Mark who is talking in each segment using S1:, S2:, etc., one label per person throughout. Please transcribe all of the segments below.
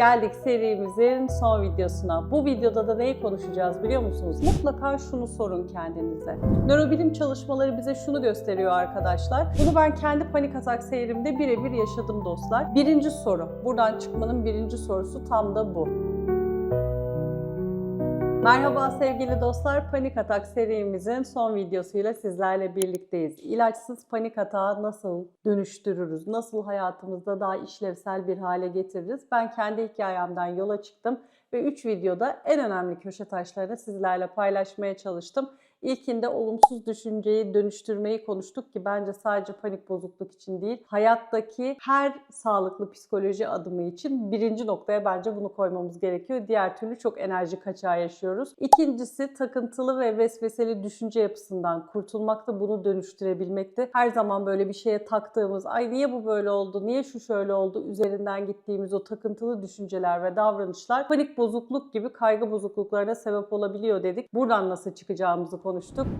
S1: Geldik serimizin son videosuna. Bu videoda da neyi konuşacağız biliyor musunuz? Mutlaka şunu sorun kendinize. Nörobilim çalışmaları bize şunu gösteriyor arkadaşlar. Bunu ben kendi panik atak seyrimde birebir yaşadım dostlar. Birinci soru. Buradan çıkmanın birinci sorusu tam da bu. Merhaba sevgili dostlar. Panik Atak serimizin son videosuyla sizlerle birlikteyiz. İlaçsız panik atağı nasıl dönüştürürüz? Nasıl hayatımızda daha işlevsel bir hale getiririz? Ben kendi hikayemden yola çıktım ve 3 videoda en önemli köşe taşlarını sizlerle paylaşmaya çalıştım. İlkinde olumsuz düşünceyi dönüştürmeyi konuştuk ki bence sadece panik bozukluk için değil, hayattaki her sağlıklı psikoloji adımı için birinci noktaya bence bunu koymamız gerekiyor. Diğer türlü çok enerji kaçağı yaşıyoruz. İkincisi takıntılı ve vesveseli düşünce yapısından kurtulmakta, bunu dönüştürebilmekte. Her zaman böyle bir şeye taktığımız, ay niye bu böyle oldu, niye şu şöyle oldu üzerinden gittiğimiz o takıntılı düşünceler ve davranışlar panik bozukluk gibi kaygı bozukluklarına sebep olabiliyor dedik. Buradan nasıl çıkacağımızı konuştuk.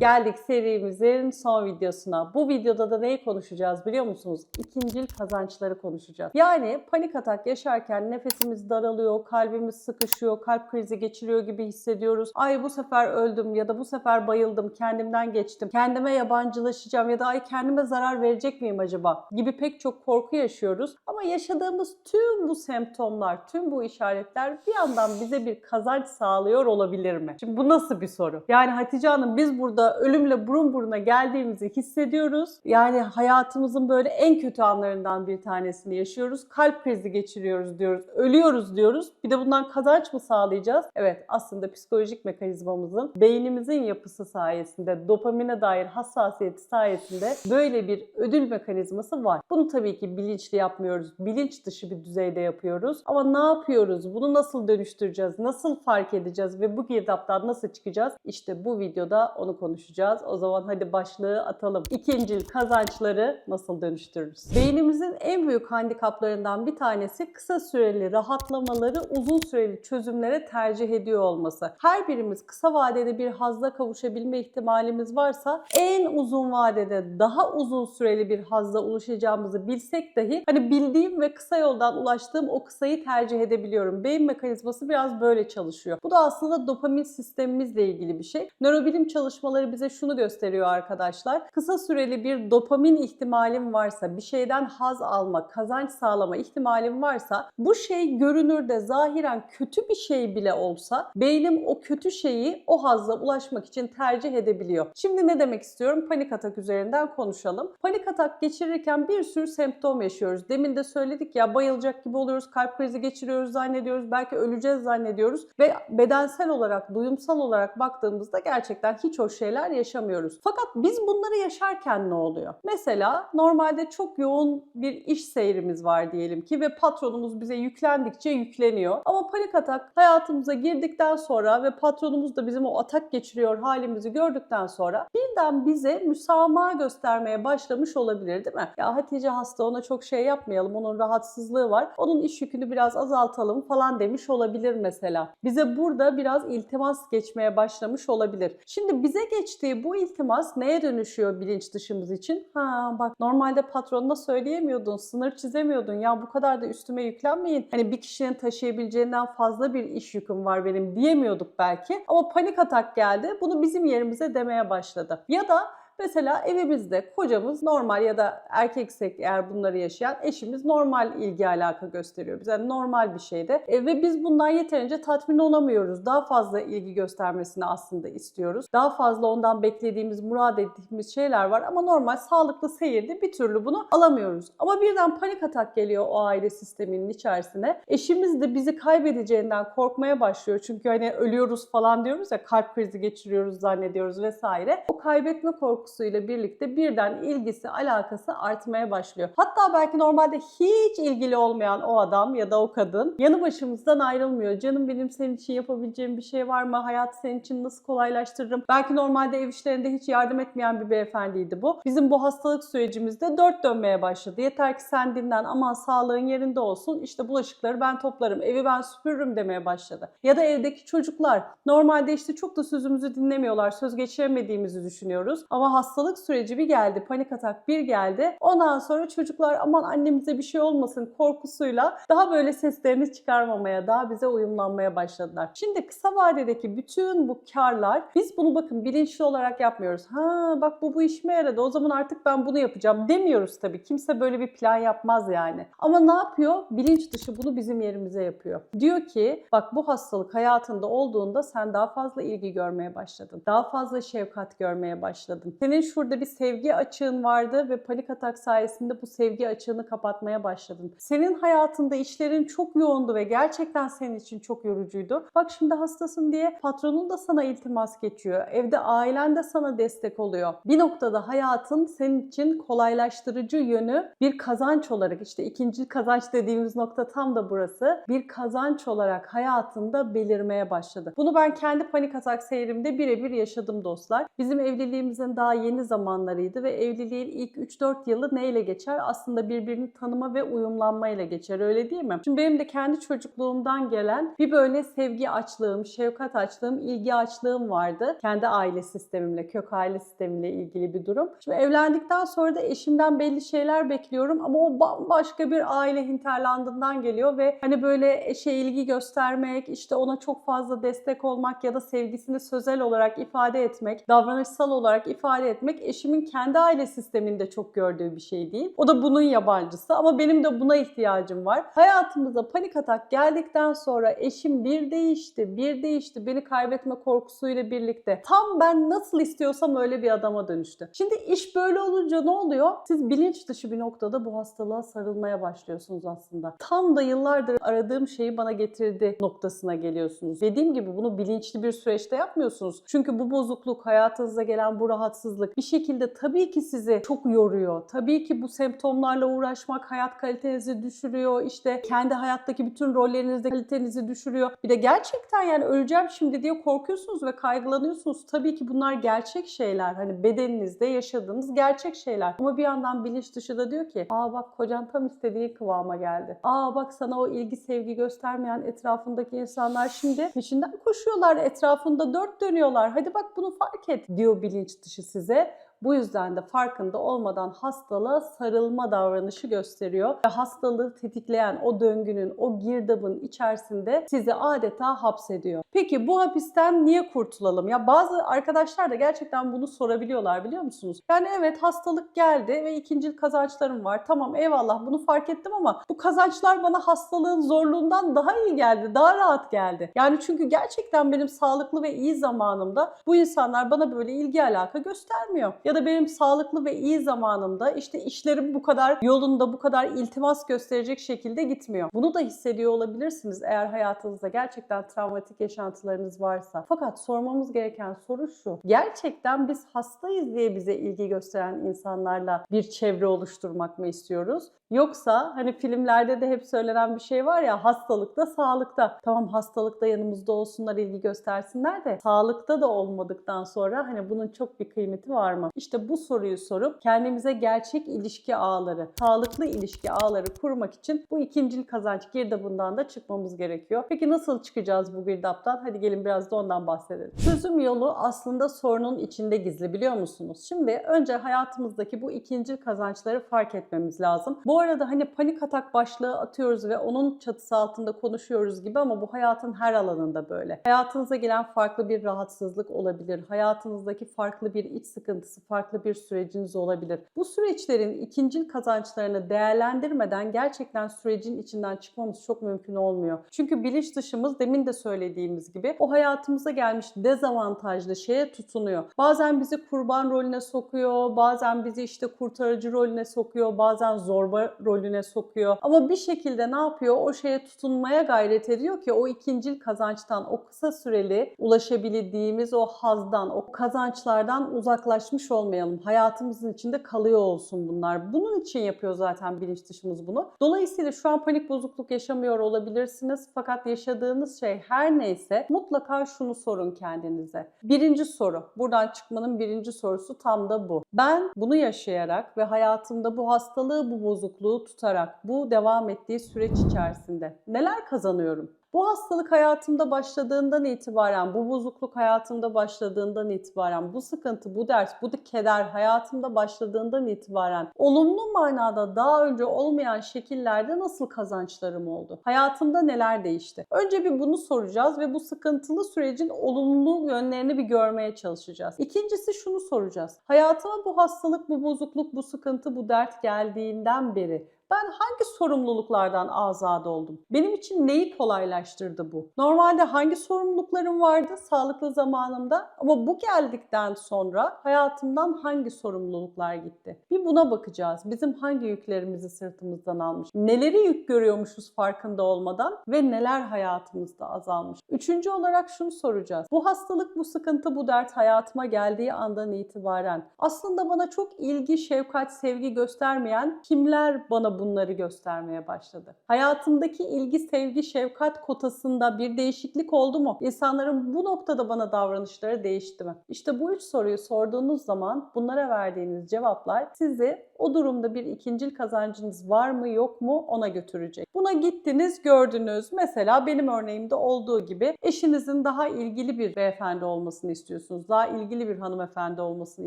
S1: Geldik serimizin son videosuna. Bu videoda da neyi konuşacağız biliyor musunuz? İkincil kazançları konuşacağız. Yani panik atak yaşarken nefesimiz daralıyor, kalbimiz sıkışıyor, kalp krizi geçiriyor gibi hissediyoruz. Ay bu sefer öldüm ya da bu sefer bayıldım, kendimden geçtim, kendime yabancılaşacağım ya da ay kendime zarar verecek miyim acaba gibi pek çok korku yaşıyoruz. Ama yaşadığımız tüm bu semptomlar, tüm bu işaretler bir yandan bize bir kazanç sağlıyor olabilir mi? Şimdi bu nasıl bir soru? Yani Hatice Hanım biz burada ölümle burun buruna geldiğimizi hissediyoruz. Yani hayatımızın böyle en kötü anlarından bir tanesini yaşıyoruz. Kalp krizi geçiriyoruz diyoruz. Ölüyoruz diyoruz. Bir de bundan kazanç mı sağlayacağız? Evet aslında psikolojik mekanizmamızın beynimizin yapısı sayesinde dopamine dair hassasiyeti sayesinde böyle bir ödül mekanizması var. Bunu tabii ki bilinçli yapmıyoruz. Bilinç dışı bir düzeyde yapıyoruz. Ama ne yapıyoruz? Bunu nasıl dönüştüreceğiz? Nasıl fark edeceğiz? Ve bu girdaptan nasıl çıkacağız? İşte bu videoda onu konuşacağız. O zaman hadi başlığı atalım. İkincil kazançları nasıl dönüştürürüz? Beynimizin en büyük handikaplarından bir tanesi kısa süreli rahatlamaları uzun süreli çözümlere tercih ediyor olması. Her birimiz kısa vadede bir hazla kavuşabilme ihtimalimiz varsa en uzun vadede daha uzun süreli bir hazla ulaşacağımızı bilsek dahi hani bildiğim ve kısa yoldan ulaştığım o kısayı tercih edebiliyorum. Beyin mekanizması biraz böyle çalışıyor. Bu da aslında dopamin sistemimizle ilgili bir şey. Nörobilim çalışmaları bize şunu gösteriyor arkadaşlar. Kısa süreli bir dopamin ihtimalim varsa, bir şeyden haz alma, kazanç sağlama ihtimalim varsa bu şey görünürde zahiren kötü bir şey bile olsa beynim o kötü şeyi o hazla ulaşmak için tercih edebiliyor. Şimdi ne demek istiyorum? Panik atak üzerinden konuşalım. Panik atak geçirirken bir sürü semptom yaşıyoruz. Demin de söyledik ya bayılacak gibi oluyoruz, kalp krizi geçiriyoruz zannediyoruz, belki öleceğiz zannediyoruz ve bedensel olarak, duyumsal olarak baktığımızda gerçekten hiç hoş şeyler yaşamıyoruz. Fakat biz bunları yaşarken ne oluyor? Mesela normalde çok yoğun bir iş seyrimiz var diyelim ki ve patronumuz bize yüklendikçe yükleniyor. Ama panik atak hayatımıza girdikten sonra ve patronumuz da bizim o atak geçiriyor halimizi gördükten sonra birden bize müsamaha göstermeye başlamış olabilir değil mi? Ya Hatice hasta ona çok şey yapmayalım onun rahatsızlığı var. Onun iş yükünü biraz azaltalım falan demiş olabilir mesela. Bize burada biraz iltimas geçmeye başlamış olabilir. Şimdi bize geçtiği bu iltimas neye dönüşüyor bilinç dışımız için? Ha bak normalde patronuna söyleyemiyordun, sınır çizemiyordun. Ya bu kadar da üstüme yüklenmeyin. Hani bir kişinin taşıyabileceğinden fazla bir iş yüküm var benim diyemiyorduk belki. Ama panik atak geldi. Bunu bizim yerimize demeye başladı. Ya da Mesela evimizde kocamız normal ya da erkeksek eğer bunları yaşayan eşimiz normal ilgi alaka gösteriyor. Bize normal bir şeyde e, ve biz bundan yeterince tatmin olamıyoruz. Daha fazla ilgi göstermesini aslında istiyoruz. Daha fazla ondan beklediğimiz, murad ettiğimiz şeyler var ama normal sağlıklı seyirde bir türlü bunu alamıyoruz. Ama birden panik atak geliyor o aile sisteminin içerisine. Eşimiz de bizi kaybedeceğinden korkmaya başlıyor. Çünkü hani ölüyoruz falan diyoruz ya kalp krizi geçiriyoruz zannediyoruz vesaire. O kaybetme korkusu korkusuyla birlikte birden ilgisi, alakası artmaya başlıyor. Hatta belki normalde hiç ilgili olmayan o adam ya da o kadın yanı başımızdan ayrılmıyor. Canım benim senin için yapabileceğim bir şey var mı? Hayatı senin için nasıl kolaylaştırırım? Belki normalde ev işlerinde hiç yardım etmeyen bir beyefendiydi bu. Bizim bu hastalık sürecimizde dört dönmeye başladı. Yeter ki sen dinlen, aman sağlığın yerinde olsun. İşte bulaşıkları ben toplarım, evi ben süpürürüm demeye başladı. Ya da evdeki çocuklar normalde işte çok da sözümüzü dinlemiyorlar, söz geçiremediğimizi düşünüyoruz. Ama Hastalık süreci bir geldi, panik atak bir geldi. Ondan sonra çocuklar aman annemize bir şey olmasın korkusuyla daha böyle seslerini çıkarmamaya, daha bize uyumlanmaya başladılar. Şimdi kısa vadedeki bütün bu karlar biz bunu bakın bilinçli olarak yapmıyoruz. Ha bak bu bu işime yaradı o zaman artık ben bunu yapacağım demiyoruz tabii. Kimse böyle bir plan yapmaz yani. Ama ne yapıyor? Bilinç dışı bunu bizim yerimize yapıyor. Diyor ki bak bu hastalık hayatında olduğunda sen daha fazla ilgi görmeye başladın. Daha fazla şefkat görmeye başladın. Senin şurada bir sevgi açığın vardı ve panik atak sayesinde bu sevgi açığını kapatmaya başladın. Senin hayatında işlerin çok yoğundu ve gerçekten senin için çok yorucuydu. Bak şimdi hastasın diye patronun da sana iltimas geçiyor. Evde ailen de sana destek oluyor. Bir noktada hayatın senin için kolaylaştırıcı yönü bir kazanç olarak işte ikinci kazanç dediğimiz nokta tam da burası. Bir kazanç olarak hayatında belirmeye başladı. Bunu ben kendi panik atak seyrimde birebir yaşadım dostlar. Bizim evliliğimizin daha yeni zamanlarıydı ve evliliğin ilk 3-4 yılı neyle geçer? Aslında birbirini tanıma ve uyumlanmayla geçer öyle değil mi? Şimdi benim de kendi çocukluğumdan gelen bir böyle sevgi açlığım, şefkat açlığım, ilgi açlığım vardı. Kendi aile sistemimle, kök aile sistemimle ilgili bir durum. Şimdi evlendikten sonra da eşimden belli şeyler bekliyorum ama o bambaşka bir aile hinterlandından geliyor ve hani böyle eşe ilgi göstermek, işte ona çok fazla destek olmak ya da sevgisini sözel olarak ifade etmek, davranışsal olarak ifade etmek eşimin kendi aile sisteminde çok gördüğü bir şey değil. O da bunun yabancısı ama benim de buna ihtiyacım var. Hayatımıza panik atak geldikten sonra eşim bir değişti, bir değişti. Beni kaybetme korkusuyla birlikte. Tam ben nasıl istiyorsam öyle bir adama dönüştü. Şimdi iş böyle olunca ne oluyor? Siz bilinç dışı bir noktada bu hastalığa sarılmaya başlıyorsunuz aslında. Tam da yıllardır aradığım şeyi bana getirdi noktasına geliyorsunuz. Dediğim gibi bunu bilinçli bir süreçte yapmıyorsunuz. Çünkü bu bozukluk, hayatınıza gelen bu rahatsızlık bir şekilde tabii ki sizi çok yoruyor. Tabii ki bu semptomlarla uğraşmak hayat kalitenizi düşürüyor. İşte kendi hayattaki bütün rollerinizde kalitenizi düşürüyor. Bir de gerçekten yani öleceğim şimdi diye korkuyorsunuz ve kaygılanıyorsunuz. Tabii ki bunlar gerçek şeyler. Hani bedeninizde yaşadığınız gerçek şeyler. Ama bir yandan bilinç dışı da diyor ki aa bak kocan tam istediği kıvama geldi. Aa bak sana o ilgi sevgi göstermeyen etrafındaki insanlar şimdi peşinden koşuyorlar. Etrafında dört dönüyorlar. Hadi bak bunu fark et diyor bilinç dışı size. size Bu yüzden de farkında olmadan hastalığa sarılma davranışı gösteriyor. Ve hastalığı tetikleyen o döngünün, o girdabın içerisinde sizi adeta hapsediyor. Peki bu hapisten niye kurtulalım? Ya bazı arkadaşlar da gerçekten bunu sorabiliyorlar biliyor musunuz? Yani evet hastalık geldi ve ikincil kazançlarım var. Tamam eyvallah bunu fark ettim ama bu kazançlar bana hastalığın zorluğundan daha iyi geldi, daha rahat geldi. Yani çünkü gerçekten benim sağlıklı ve iyi zamanımda bu insanlar bana böyle ilgi alaka göstermiyor ya da benim sağlıklı ve iyi zamanımda işte işlerim bu kadar yolunda bu kadar iltimas gösterecek şekilde gitmiyor. Bunu da hissediyor olabilirsiniz eğer hayatınızda gerçekten travmatik yaşantılarınız varsa. Fakat sormamız gereken soru şu. Gerçekten biz hastayız diye bize ilgi gösteren insanlarla bir çevre oluşturmak mı istiyoruz? Yoksa hani filmlerde de hep söylenen bir şey var ya hastalıkta sağlıkta. Tamam hastalıkta yanımızda olsunlar ilgi göstersinler de sağlıkta da olmadıktan sonra hani bunun çok bir kıymeti var mı? İşte bu soruyu sorup kendimize gerçek ilişki ağları, sağlıklı ilişki ağları kurmak için bu ikincil kazanç girdabından da çıkmamız gerekiyor. Peki nasıl çıkacağız bu girdaptan? Hadi gelin biraz da ondan bahsedelim. Çözüm yolu aslında sorunun içinde gizli biliyor musunuz? Şimdi önce hayatımızdaki bu ikincil kazançları fark etmemiz lazım. Bu arada hani panik atak başlığı atıyoruz ve onun çatısı altında konuşuyoruz gibi ama bu hayatın her alanında böyle. Hayatınıza gelen farklı bir rahatsızlık olabilir. Hayatınızdaki farklı bir iç sıkıntısı, farklı bir süreciniz olabilir. Bu süreçlerin ikincil kazançlarını değerlendirmeden gerçekten sürecin içinden çıkmamız çok mümkün olmuyor. Çünkü bilinç dışımız demin de söylediğimiz gibi o hayatımıza gelmiş dezavantajlı şeye tutunuyor. Bazen bizi kurban rolüne sokuyor, bazen bizi işte kurtarıcı rolüne sokuyor, bazen zorba rolüne sokuyor. Ama bir şekilde ne yapıyor? O şeye tutunmaya gayret ediyor ki o ikincil kazançtan, o kısa süreli ulaşabildiğimiz o hazdan, o kazançlardan uzaklaşmış olmayalım. Hayatımızın içinde kalıyor olsun bunlar. Bunun için yapıyor zaten bilinç dışımız bunu. Dolayısıyla şu an panik bozukluk yaşamıyor olabilirsiniz. Fakat yaşadığınız şey her neyse mutlaka şunu sorun kendinize. Birinci soru. Buradan çıkmanın birinci sorusu tam da bu. Ben bunu yaşayarak ve hayatımda bu hastalığı, bu bozukluğu tutarak bu devam ettiği süreç içerisinde neler kazanıyorum? Bu hastalık hayatımda başladığından itibaren, bu bozukluk hayatımda başladığından itibaren, bu sıkıntı, bu dert, bu keder hayatımda başladığından itibaren olumlu manada daha önce olmayan şekillerde nasıl kazançlarım oldu? Hayatımda neler değişti? Önce bir bunu soracağız ve bu sıkıntılı sürecin olumlu yönlerini bir görmeye çalışacağız. İkincisi şunu soracağız. Hayatıma bu hastalık, bu bozukluk, bu sıkıntı, bu dert geldiğinden beri ben hangi sorumluluklardan azade oldum? Benim için neyi kolaylaştırdı bu? Normalde hangi sorumluluklarım vardı sağlıklı zamanımda? Ama bu geldikten sonra hayatımdan hangi sorumluluklar gitti? Bir buna bakacağız. Bizim hangi yüklerimizi sırtımızdan almış? Neleri yük görüyormuşuz farkında olmadan ve neler hayatımızda azalmış? Üçüncü olarak şunu soracağız. Bu hastalık, bu sıkıntı, bu dert hayatıma geldiği andan itibaren aslında bana çok ilgi, şefkat, sevgi göstermeyen kimler bana bunları göstermeye başladı? Hayatımdaki ilgi, sevgi, şefkat kotasında bir değişiklik oldu mu? İnsanların bu noktada bana davranışları değişti mi? İşte bu üç soruyu sorduğunuz zaman bunlara verdiğiniz cevaplar sizi o durumda bir ikincil kazancınız var mı yok mu ona götürecek. Buna gittiniz gördünüz. Mesela benim örneğimde olduğu gibi eşinizin daha ilgili bir beyefendi olmasını istiyorsunuz. Daha ilgili bir hanımefendi olmasını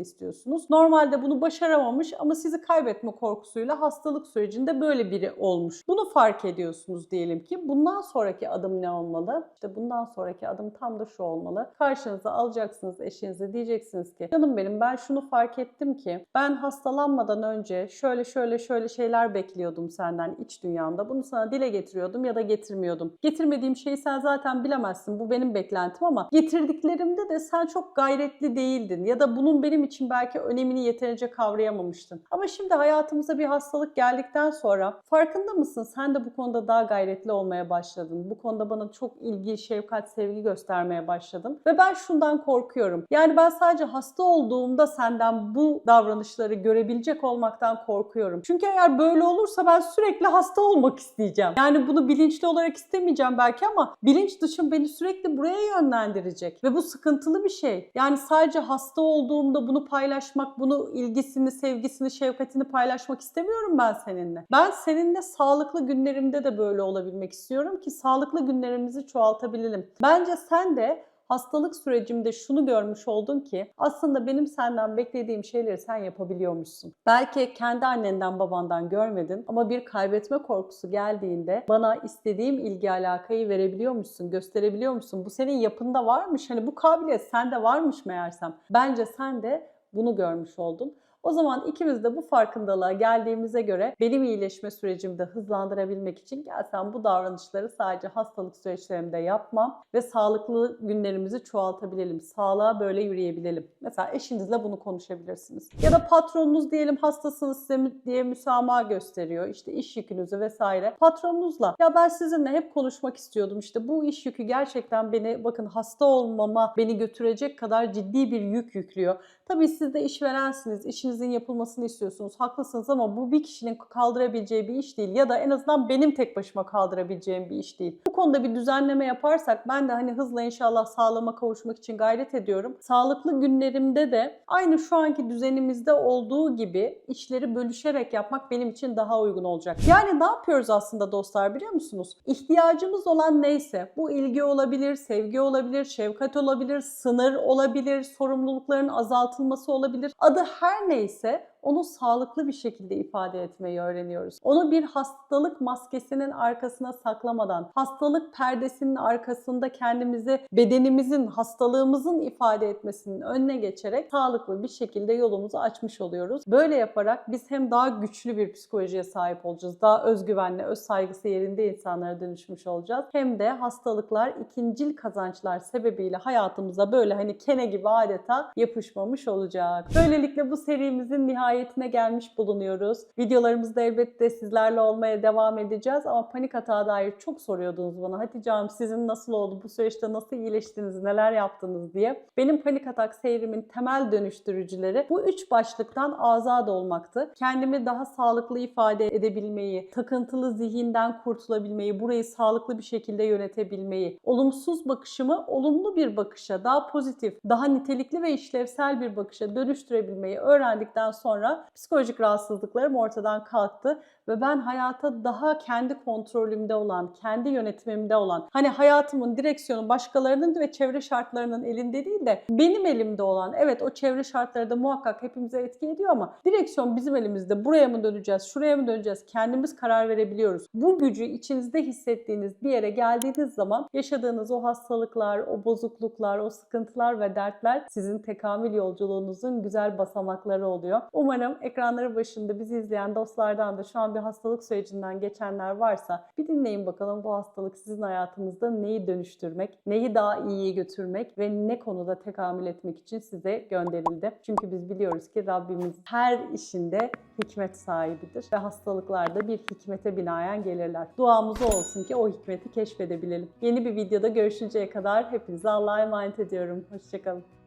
S1: istiyorsunuz. Normalde bunu başaramamış ama sizi kaybetme korkusuyla hastalık sürecinde böyle biri olmuş. Bunu fark ediyorsunuz diyelim ki. Bundan sonraki adım ne olmalı? İşte bundan sonraki adım tam da şu olmalı. Karşınıza alacaksınız eşinizi diyeceksiniz ki canım benim ben şunu fark ettim ki ben hastalanmadan önce şöyle şöyle şöyle şeyler bekliyordum senden iç dünyamda. Bunu sana dile getiriyordum ya da getirmiyordum. Getirmediğim şeyi sen zaten bilemezsin. Bu benim beklentim ama getirdiklerimde de sen çok gayretli değildin ya da bunun benim için belki önemini yeterince kavrayamamıştın. Ama şimdi hayatımıza bir hastalık geldikten sonra farkında mısın? Sen de bu konuda daha gayretli olmaya başladın. Bu konuda bana çok ilgi, şefkat, sevgi göstermeye başladın. Ve ben şundan korkuyorum. Yani ben sadece hasta olduğumda senden bu davranışları görebilecek olmaktan korkuyorum. Çünkü eğer böyle olursa ben sürekli hasta olmak isteyeceğim. Yani bunu bilinçli olarak istemeyeceğim belki ama bilinç dışım beni sürekli buraya yönlendirecek. Ve bu sıkıntılı bir şey. Yani sadece hasta olduğumda bunu paylaşmak, bunu ilgisini, sevgisini, şefkatini paylaşmak istemiyorum ben seninle. Ben seninle sağlıklı günlerimde de böyle olabilmek istiyorum ki sağlıklı günlerimizi çoğaltabilelim. Bence sen de hastalık sürecimde şunu görmüş oldun ki aslında benim senden beklediğim şeyleri sen yapabiliyormuşsun. Belki kendi annenden babandan görmedin ama bir kaybetme korkusu geldiğinde bana istediğim ilgi alakayı verebiliyormuşsun, gösterebiliyormuşsun. Bu senin yapında varmış. Hani bu kabiliyet sende varmış meğersem. Bence sen de bunu görmüş oldun. O zaman ikimiz de bu farkındalığa geldiğimize göre benim iyileşme sürecimi de hızlandırabilmek için gel sen bu davranışları sadece hastalık süreçlerimde yapmam ve sağlıklı günlerimizi çoğaltabilelim. Sağlığa böyle yürüyebilelim. Mesela eşinizle bunu konuşabilirsiniz. Ya da patronunuz diyelim hastasınız size diye müsamaha gösteriyor. İşte iş yükünüzü vesaire. Patronunuzla ya ben sizinle hep konuşmak istiyordum. İşte bu iş yükü gerçekten beni bakın hasta olmama beni götürecek kadar ciddi bir yük yüklüyor. Tabii siz de işverensiniz. İşinizin yapılmasını istiyorsunuz. Haklısınız ama bu bir kişinin kaldırabileceği bir iş değil. Ya da en azından benim tek başıma kaldırabileceğim bir iş değil. Bu konuda bir düzenleme yaparsak ben de hani hızla inşallah sağlama kavuşmak için gayret ediyorum. Sağlıklı günlerimde de aynı şu anki düzenimizde olduğu gibi işleri bölüşerek yapmak benim için daha uygun olacak. Yani ne yapıyoruz aslında dostlar biliyor musunuz? İhtiyacımız olan neyse bu ilgi olabilir, sevgi olabilir, şefkat olabilir, sınır olabilir, sorumlulukların azaltılması olabilir. Adı her neyse onu sağlıklı bir şekilde ifade etmeyi öğreniyoruz. Onu bir hastalık maskesinin arkasına saklamadan, hastalık perdesinin arkasında kendimizi bedenimizin, hastalığımızın ifade etmesinin önüne geçerek sağlıklı bir şekilde yolumuzu açmış oluyoruz. Böyle yaparak biz hem daha güçlü bir psikolojiye sahip olacağız, daha özgüvenli, öz saygısı yerinde insanlara dönüşmüş olacağız. Hem de hastalıklar ikincil kazançlar sebebiyle hayatımıza böyle hani kene gibi adeta yapışmamış olacak. Böylelikle bu serimizin nihayet nihayetine gelmiş bulunuyoruz. Videolarımızda elbette sizlerle olmaya devam edeceğiz ama panik atağa dair çok soruyordunuz bana. Hatice Hanım sizin nasıl oldu, bu süreçte nasıl iyileştiniz, neler yaptınız diye. Benim panik atak seyrimin temel dönüştürücüleri bu üç başlıktan azad olmaktı. Kendimi daha sağlıklı ifade edebilmeyi, takıntılı zihinden kurtulabilmeyi, burayı sağlıklı bir şekilde yönetebilmeyi, olumsuz bakışımı olumlu bir bakışa, daha pozitif, daha nitelikli ve işlevsel bir bakışa dönüştürebilmeyi öğrendikten sonra sonra psikolojik rahatsızlıklarım ortadan kalktı ve ben hayata daha kendi kontrolümde olan, kendi yönetimimde olan, hani hayatımın direksiyonu başkalarının ve çevre şartlarının elinde değil de benim elimde olan, evet o çevre şartları da muhakkak hepimize etki ediyor ama direksiyon bizim elimizde. Buraya mı döneceğiz, şuraya mı döneceğiz? Kendimiz karar verebiliyoruz. Bu gücü içinizde hissettiğiniz bir yere geldiğiniz zaman yaşadığınız o hastalıklar, o bozukluklar, o sıkıntılar ve dertler sizin tekamül yolculuğunuzun güzel basamakları oluyor. Umarım ekranları başında bizi izleyen dostlardan da şu an bir hastalık sürecinden geçenler varsa bir dinleyin bakalım bu hastalık sizin hayatınızda neyi dönüştürmek, neyi daha iyiye götürmek ve ne konuda tekamül etmek için size gönderildi. Çünkü biz biliyoruz ki Rabbimiz her işinde hikmet sahibidir ve hastalıklarda bir hikmete binaen gelirler. Duamız olsun ki o hikmeti keşfedebilelim. Yeni bir videoda görüşünceye kadar hepinize Allah'a emanet ediyorum. Hoşçakalın.